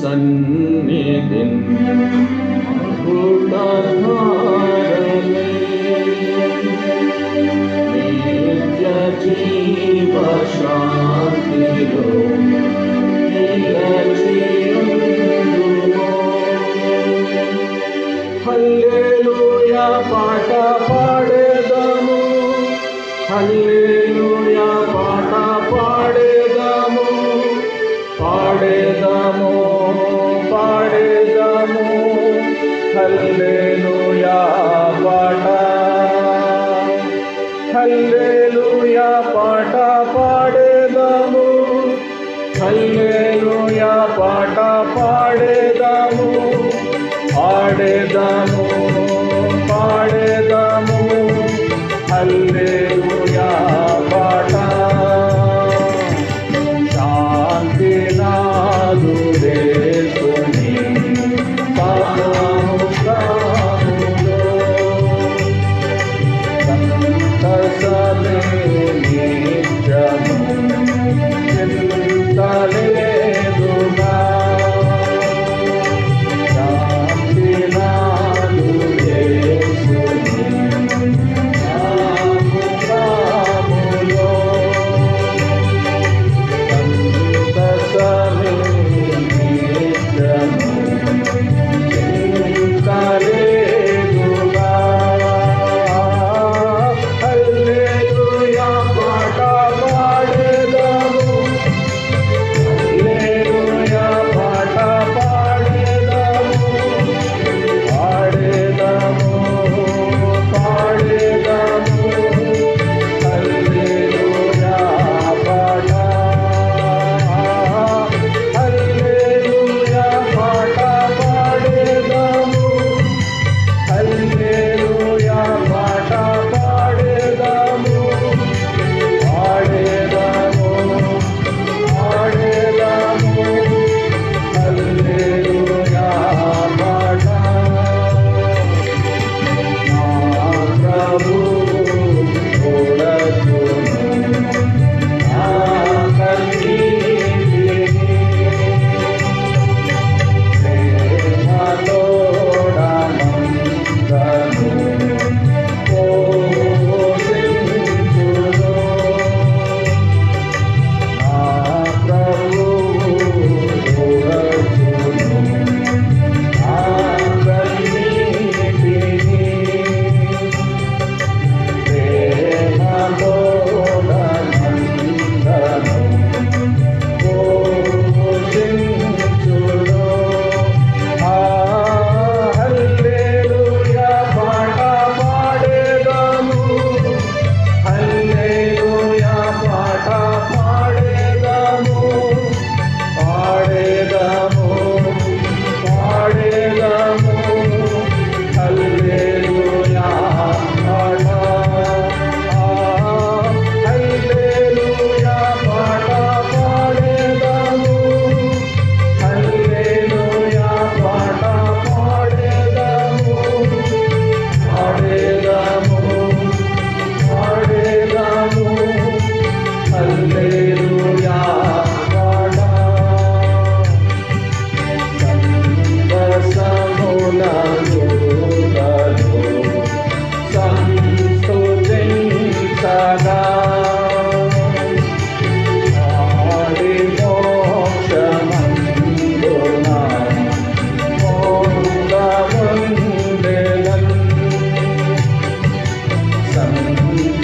सन्निधिम् హల్లెలూయా పాట. హల్లెలూయా పాట పాడేదాము. హల్లెలూయా పాట పాడేదాము. పాడేదాము. सदा में जमुन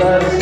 Yes.